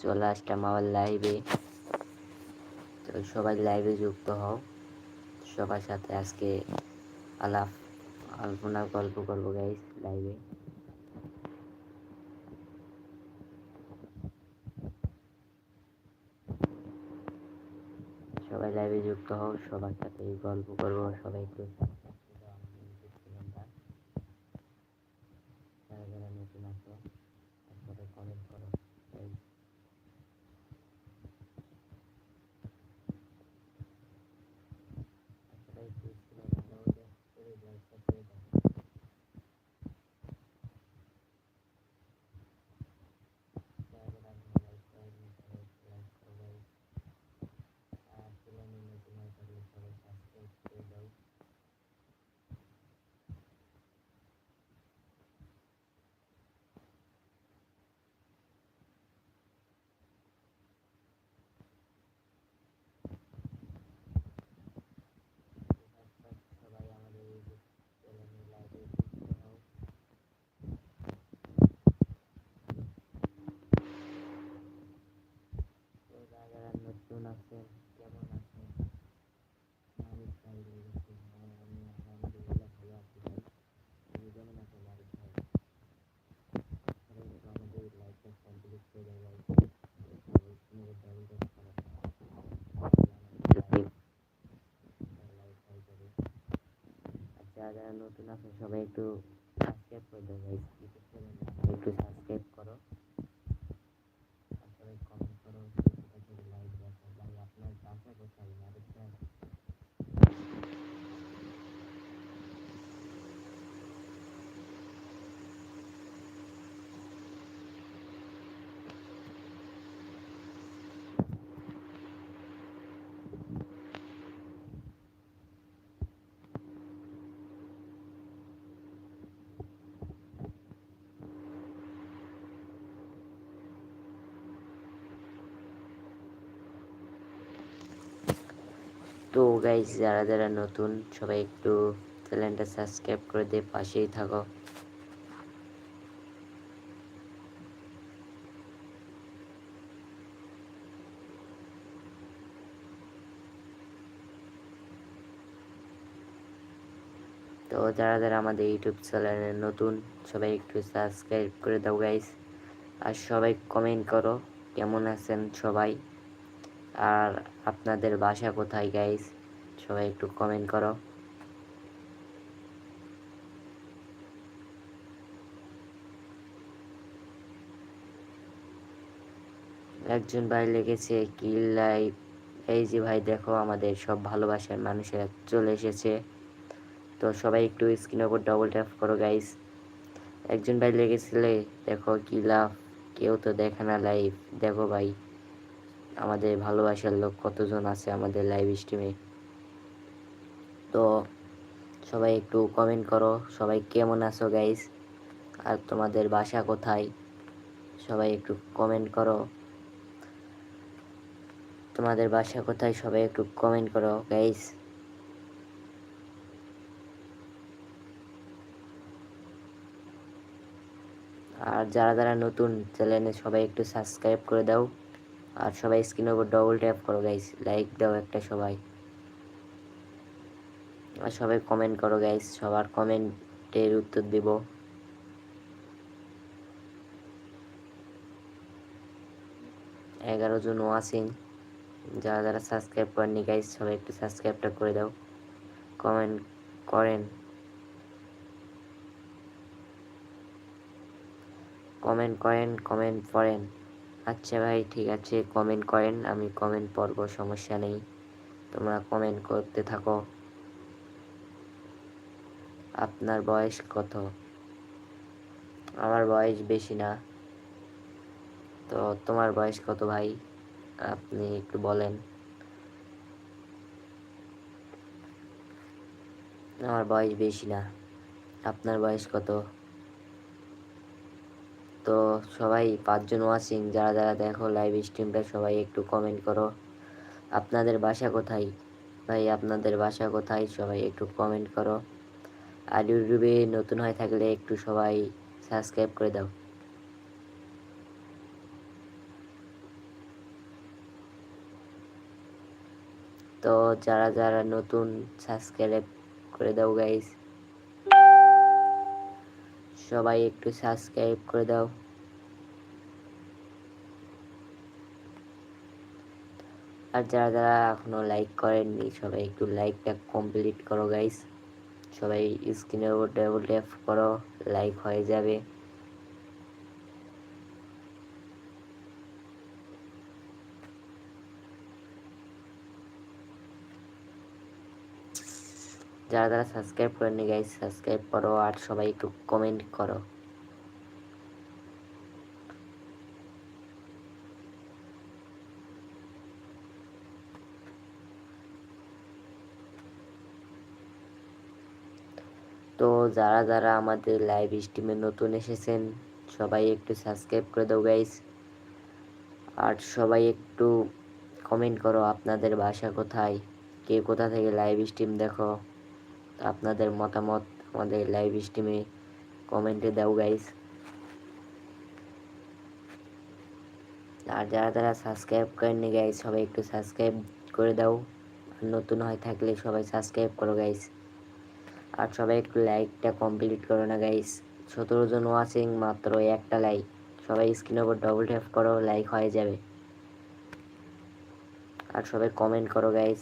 চলে আসলাম আমার লাইভে তো সবাই লাইভে যুক্ত হও। সবার সাথে আজকে আলাপ, আলপনা, গল্প করব গাইস লাইভে সবাই লাইভে যুক্ত হও, সবার সাথে গল্প করব সবাই something. নতুন আছেন কেমন আছেন মালিক ভাই লেগেছে হ্যাঁ আমি আলহামদুলিল্লাহ ভালো আছি? ভাই তুমি কেমন আছো মালিক ভাই আমাদের লাইভটা কমপ্লিট ভাই হয়ে যাবে আর যারা যারা নতুন আছে সবাই একটু সাবস্ক্রাইব করে দেবো ভাই একটু সাবস্ক্রাইব করো আর সবাই কমেন্ট করো কোথা থেকে লাইভ দেখো ভাই আপনার বাসা কোথায় মালিক ভাই তো গাইজ যারা যারা নতুন, সবাই একটু চ্যানেলটা সাবস্ক্রাইব করে দিয়ে পাশেই থাকো। তো যারা যারা আমাদের ইউটিউব চ্যানেলে নতুন, সবাই একটু সাবস্ক্রাইব করে দাও গাইজ আর সবাই কমেন্ট করো, কেমন আছেন সবাই? আর আপনাদের বাসা কোথায় গাইস সবাই একটু কমেন্ট করো। একজন ভাই লেগেছে কি লাইভ এই যে ভাই, দেখো, আমাদের সব ভালোবাসার মানুষেরা চলে এসেছে। তো সবাই একটু স্ক্রিনের উপর ডবল ট্যাপ করো গাইস একজন ভাই লেগেছিলে দেখো, কি লাভ কেউ তো দেখে না লাইভ দেখো ভাই। আমাদের ভালোবাসার লোক কতজন আছে আমাদের লাইভ স্ট্রিমে তো সবাই একটু কমেন্ট করো, সবাই কেমন আছো গাইস আর তোমাদের বাসা কোথায়? সবাই একটু কমেন্ট করো। তোমাদের বাসা কোথায়? সবাই একটু কমেন্ট করো গাইস আর যারা যারা নতুন চ্যানেলে সবাই একটু সাবস্ক্রাইব করে দাও। আর সবাই স্ক্রিনের উপর ডবল ট্যাপ করো গাইস লাইক দাও একটা সবাই। আর সবাই কমেন্ট করো গাইস সবার কমেন্টের উত্তর দিব। এগারো জন ওয়াচিং যারা যারা সাবস্ক্রাইব করেননি গাইস সবাই একটু সাবস্ক্রাইবটা করে দাও। কমেন্ট করেন। কমেন্ট করেন কমেন্ট পড়েন। আচ্ছা ভাই, ঠিক আছে কমেন্ট করেন, আমি কমেন্ট পড়ব, সমস্যা নেই। তোমরা কমেন্ট করতে থাকো। আপনার বয়স কত? আমার বয়স বেশি না। তো তোমার বয়স কত ভাই? আপনি একটু বলেন। আমার বয়স বেশি না। আপনার বয়স কত? তো সবাই পাঁচজন ওয়াচিং যারা যারা দেখো লাইভ স্ট্রিমটা সবাই একটু কমেন্ট করো। আপনাদের বাসা কোথায়? ভাই, আপনাদের বাসা কোথায়? সবাই একটু কমেন্ট করো। আর ইউটিউবে নতুন হয়ে থাকলে একটু সবাই সাবস্ক্রাইব করে দাও। তো যারা যারা নতুন সাবস্ক্রাইব করে দাও গাইস সবাই একটু সাবস্ক্রাইব করে দাও। আর যারা যারা এখনও লাইক করেননি, সবাই একটু লাইকটা কমপ্লিট করো গাইস সবাই স্ক্রিনের উপর ডাবল ট্যাপ করো লাইক হয়ে যাবে। যারা যারা সাবস্ক্রাইব করেননি গাইস সাবস্ক্রাইব করো আর সবাই একটু কমেন্ট করো। তো যারা যারা আমাদের লাইভ স্ট্রিমে নতুন এসেছেন, সবাই একটু সাবস্ক্রাইব করে দাও গাইস আর সবাই একটু কমেন্ট করো আপনাদের বাসা কোথায়, কে কোথা থেকে লাইভ স্ট্রিম দেখো। আপনাদের মতামত আমাদের লাইভ স্ট্রিমে কমেন্টে দাও গাইস আর যারা যারা সাবস্ক্রাইব করেননি গাইস সবাই একটু সাবস্ক্রাইব করে দাও। নতুন হয় থাকলে সবাই সাবস্ক্রাইব করো গাইস আর সবাই একটু লাইকটা কমপ্লিট করো না গাইস সতেরো জন ওয়াচিং মাত্র একটা লাইক সবাই স্ক্রিনের ওপর ডবল ট্যাপ করো লাইক হয়ে যাবে। আর সবাই কমেন্ট করো গাইস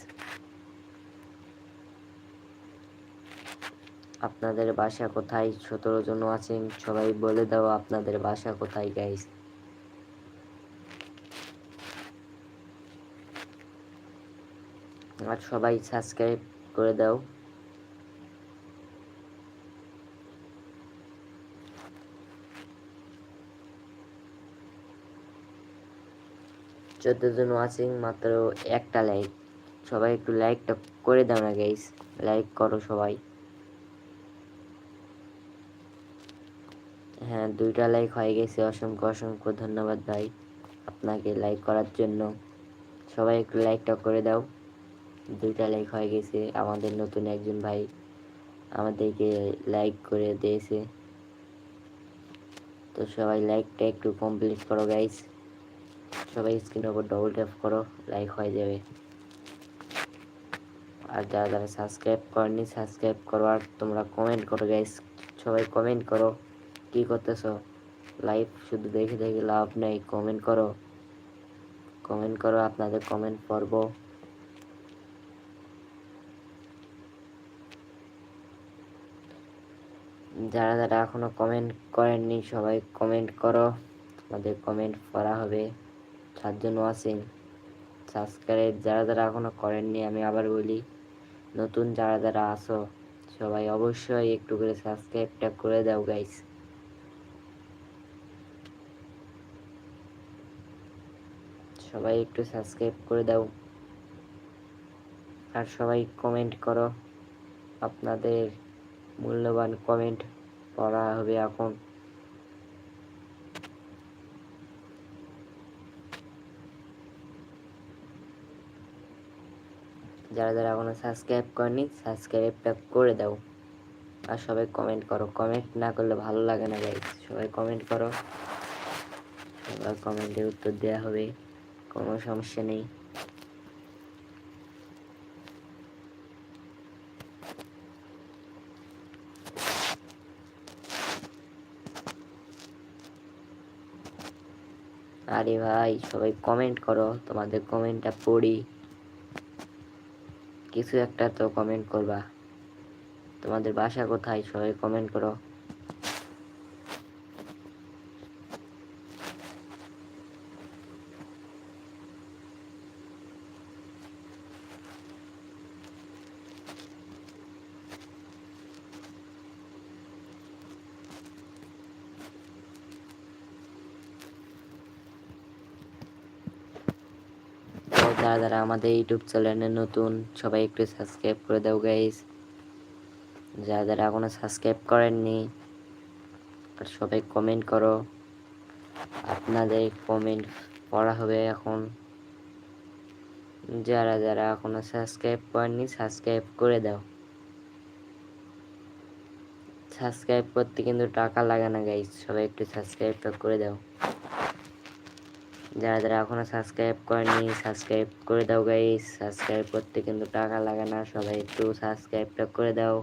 আপনাদের বাসা কোথায়? সতেরো জন আছেন। সবাই বলে দাও আপনাদের বাসা কোথায় গাইস আর সবাই সাবস্ক্রাইব করে দাও। চোদ্দ জন ওয়াচিং মাত্র একটা লাইক সবাই একটু লাইকটা করে দাও না গাইস লাইক করো সবাই। হ্যাঁ দুইটা লাইক হয়ে গেছে। অসংখ্য অসংখ্য ধন্যবাদ ভাই আপনাকে লাইক করার জন্য। সবাই একটু লাইকটা করে দাও। দুইটা লাইক হয়ে গেছে। আমাদের নতুন একজন ভাই আমাদেরকে লাইক করে দিয়েছে। তো সবাই লাইকটা একটু কমপ্লিট করো গাইস সবাই স্ক্রিনের ওপর ডবল ট্যাপ করো লাইক হয়ে যাবে। আর যারা যারা সাবস্ক্রাইব করেনি সাবস্ক্রাইব করো। আর তোমরা কমেন্ট করো গাইস সবাই কমেন্ট করো। কি করতেছ? লাইভ শুধু দেখে দেখে লাভ নেই। কমেন্ট করো। কমেন্ট করো, আপনাদের কমেন্ট পড়ব। যারা যারা এখনও কমেন্ট করেননি, সবাই কমেন্ট করো। আমাদের কমেন্ট পড়া হবে। সাতজন ওয়াচিং সাবস্ক্রাইব যারা যারা এখনও করেননি, আমি আবার বলি, নতুন যারা যারা আসো সবাই অবশ্যই একটু করে সাবস্ক্রাইবটা করে দাও গাইস সবাই একটু সাবস্ক্রাইব করে দাও। আর সবাই কমেন্ট করো, আপনাদের মূল্যবান কমেন্ট পড়া হবে এখন। যারা যারা এখনও সাবস্ক্রাইব করেনি সাবস্ক্রাইবটা করে দাও। আর সবাই কমেন্ট করো। কমেন্ট না করলে ভালো লাগে না গাইজ সবাই কমেন্ট করো। সবার কমেন্টের উত্তর দেওয়া হবে। কোনো সমস্যা নেই। আরে ভাই, সবাই কমেন্ট করো, তোমাদের কমেন্টটা পড়ি। কিছু একটা তো কমেন্ট করবা। তোমাদের বাসা কোথায়? সবাই কমেন্ট করো তো যারা যারা আমাদের ইউটিউব চ্যানেলে নতুন, সবাই একটু সাবস্ক্রাইব করে দাও গাইস যারা যারা এখনও সাবস্ক্রাইব করেননি, আর সবাই কমেন্ট করো। আপনাদের কমেন্ট পড়া হবে এখন। যারা যারা এখনও সাবস্ক্রাইব করেননি, সাবস্ক্রাইব করে দাও। সাবস্ক্রাইব করতে কিন্তু টাকা লাগে না গাইস সবাই একটু সাবস্ক্রাইবটা করে দাও। যারা যারা এখনও সাবস্ক্রাইব করেনি সাবস্ক্রাইব করে দাও গাইস সাবস্ক্রাইব করতে কিন্তু টাকা লাগে না। সবাই একটু সাবস্ক্রাইবটা করে দাও।